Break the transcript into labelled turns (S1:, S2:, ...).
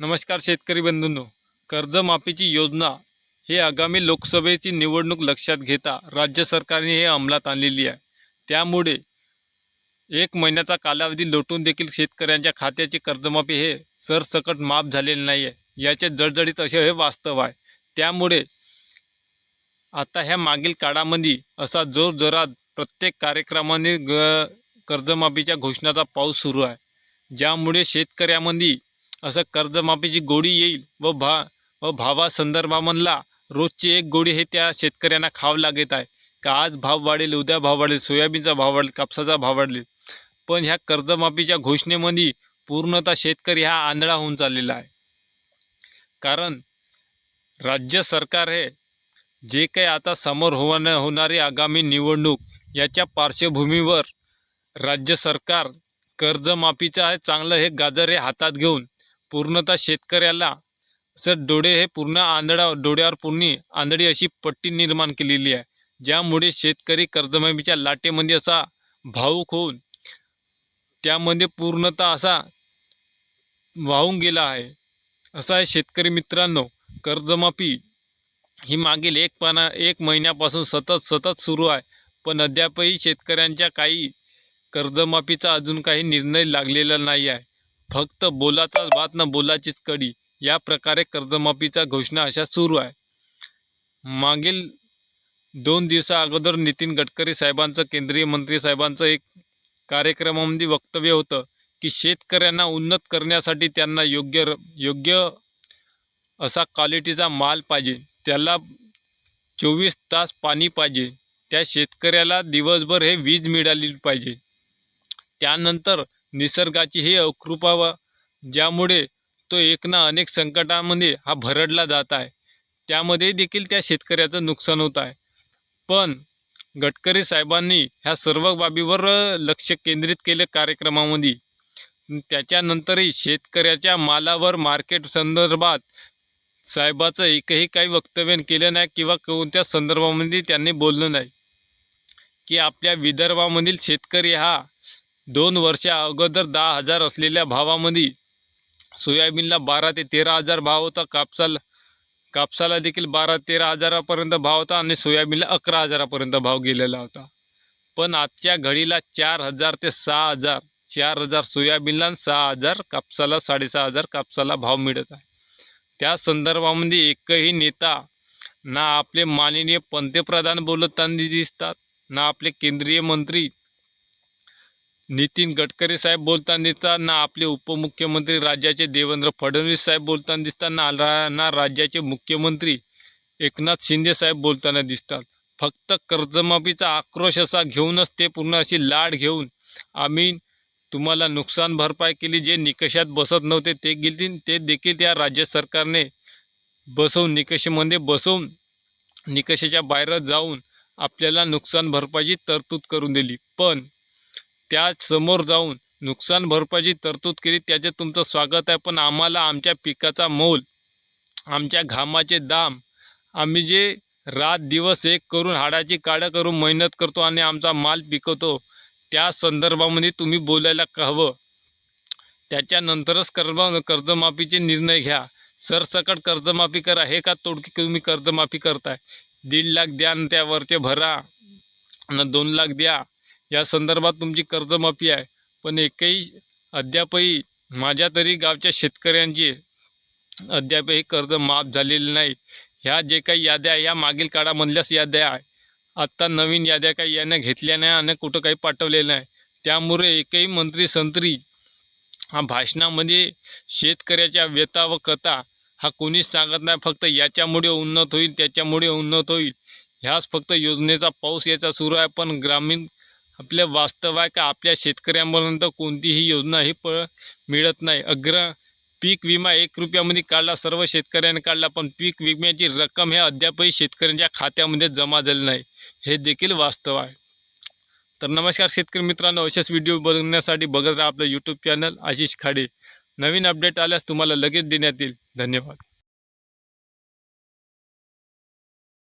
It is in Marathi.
S1: नमस्कार शेतकरी बंधूंनो. कर्जमाफीची योजना हे आगामी लोकसभेची निवडणूक लक्षात घेता राज्य सरकारने हे अंमलात आणलेली आहे. त्यामुळे एक महिन्याचा कालावधी लोटून देखील शेतकऱ्यांच्या खात्याची कर्जमाफी हे सरसकट माफ झालेले नाही आहे याचे जडजडीत असे हे वास्तव आहे. त्यामुळे आता ह्या मागील काळामध्ये असा जोरजोरात प्रत्येक कार्यक्रमाने ग कर्जमाफीच्या घोषणाचा पाऊस सुरू आहे. ज्यामुळे शेतकऱ्यामध्ये असं कर्जमाफीची गोडी येईल व भा व भावासंदर्भामधला रोजची एक गोडी हे त्या शेतकऱ्यांना खावं लागत आहे. का आज भाव वाढेल उद्या भाव वाढेल सोयाबीनचा भाव वाढेल कापसाचा भाव वाढेल. पण ह्या कर्जमाफीच्या घोषणेमध्ये पूर्णतः शेतकरी हा आंधळा होऊन चाललेला आहे. कारण राज्य सरकार हे जे काही आता समोर होणं होणारी आगामी निवडणूक याच्या पार्श्वभूमीवर राज्य सरकार कर्जमाफीचं आहे चांगलं हे गाजर हे हातात घेऊन पूर्णतः शेतकऱ्याला असं डोळे हे पूर्ण आंधळा डोळ्यावर पूर्ण आंधळी अशी पट्टी निर्माण केलेली आहे. ज्यामुळे शेतकरी कर्जमाफीच्या लाटेमध्ये असा भावूक होऊन त्यामध्ये पूर्णतः असा वाहून गेला आहे. असा आहे शेतकरी मित्रांनो कर्जमाफी ही मागील एक पाना एक महिन्यापासून सतत सतत सुरू आहे. पण अद्यापही शेतकऱ्यांच्या काही कर्जमाफीचा अजून काही निर्णय लागलेला नाही आहे. फक्त बोलाचाच भात न बोलाचीच कडी. या प्रकारे कर्जमाफीचा घोषणा अशा सुरू आहे. मागील दोन दिवसा अगोदर नितीन गडकरी साहेबांचं केंद्रीय मंत्री साहेबांचं एक कार्यक्रमामध्ये वक्तव्य होतं की शेतकऱ्यांना उन्नत करण्यासाठी त्यांना योग्य र योग्य असा क्वालिटीचा माल पाहिजे. त्याला चोवीस तास पाणी पाहिजे. त्या शेतकऱ्याला दिवसभर हे वीज मिळाली पाहिजे. त्यानंतर निसर्गाची ही अकृपा व ज्यामुळे तो एक ना अनेक संकटामध्ये हा भरडला जात आहे. त्यामध्ये देखील त्या शेतकऱ्याचं नुकसान होत आहे. पण गडकरी साहेबांनी ह्या सर्व बाबीवर लक्ष केंद्रित केले कार्यक्रमामध्ये. त्याच्यानंतरही शेतकऱ्याच्या मालावर मार्केट संदर्भात साहेबाचं एकही काही वक्तव्य केलं नाही किंवा कोणत्या संदर्भामध्ये त्यांनी बोललं नाही. की आपल्या विदर्भामधील शेतकरी हा दोन वर्षा अगोदर दहा हजार असलेल्या भावामध्ये सोयाबीनला बारा ते तेरा हजार भाव होता. कापसाला कापसाला देखील बारा तेरा हजारापर्यंत भाव होता आणि सोयाबीनला अकरा हजारापर्यंत भाव गेलेला होता. पण आजच्या घडीला चार हजार ते सहा हजार चार हजार सोयाबीनला आणि सहा हजार कापसाला साडेसहा हजार कापसाला भाव मिळत आहे. त्या संदर्भामध्ये एकही नेता ना आपले माननीय पंतप्रधान बोलताना दिसतात ना आपले केंद्रीय मंत्री नितीन गडकरी साहेब बोलताना दिसतात ना आपले उपमुख्यमंत्री राज्याचे देवेंद्र फडणवीस साहेब बोलताना दिसतात ना ना राज्याचे मुख्यमंत्री एकनाथ शिंदे साहेब बोलताना दिसतात. फक्त कर्जमाफीचा आक्रोश असा घेऊनच ते पूर्ण अशी लाड घेऊन आम्ही तुम्हाला नुकसान भरपाई केली जे निकषात बसत नव्हते ते गेली ते देखील त्या राज्य सरकारने बसवून निकषमध्ये बसवून निकषाच्या बाहेर जाऊन आपल्याला नुकसान भरपाईची तरतूद करून दिली. पण त्या समोर जाऊन नुकसान भरपाईची तरतूद केली. त्याचे तुमचं स्वागत आहे. पण आम्हाला आमच्या पिकाचा मोल आमच्या घामाचे दाम आम्ही जे रात दिवस एक करून हाडाची काळं करून मेहनत करतो आणि आमचा माल पिकवतो त्या संदर्भामध्ये तुम्ही बोलायला का हवं. त्याच्यानंतरच कर्ज कर्जमाफीचे निर्णय घ्या. सरसकट कर्जमाफी करा. हे का तोडकी तुम्ही कर्जमाफी करताय? दीड लाख द्या आणि त्यावरचे भरा. आणि दोन लाख द्या. या संदर्भात तुमची कर्जमाफी आहे. पण एकही अद्यापही माझ्या तरी गावच्या शेतकऱ्यांची अद्यापही कर्ज माफ झालेले नाही. ह्या जे काही याद्या आहे, या मागील काळामधल्याच याद्या आहे. आत्ता नवीन याद्या काही यानं घेतल्या नाही आणि कुठं काही पाठवलेलं नाही. त्यामुळे एकही मंत्री संत्री हा भाषणामध्ये शेतकऱ्याच्या व्यथा व कथा हा कोणीच सांगत नाही. फक्त याच्यामुळे उन्नत होईल त्याच्यामुळे उन्नत होईल. ह्याच फक्त योजनेचा पाऊस याचा सुरू आहे. पण ग्रामीण आपल्या वास्तव आहे का? आपल्या शेतकऱ्यांपर्यंत कोणतीही योजना ही प मिळत नाही. अग्र पीक विमा एक रुपयामध्ये काढला सर्व शेतकऱ्यांनी काढला पण पीक विम्याची रक्कम हे अद्यापही शेतकऱ्यांच्या खात्यामध्ये जमा झाली नाही. हे देखील वास्तव आहे. तर नमस्कार शेतकरी मित्रांनो असेच व्हिडिओ बघण्यासाठी बघत राहा आपलं यूट्यूब चॅनल आशिष खाडे. नवीन अपडेट आल्यास तुम्हाला लगेच देण्यात येईल. धन्यवाद.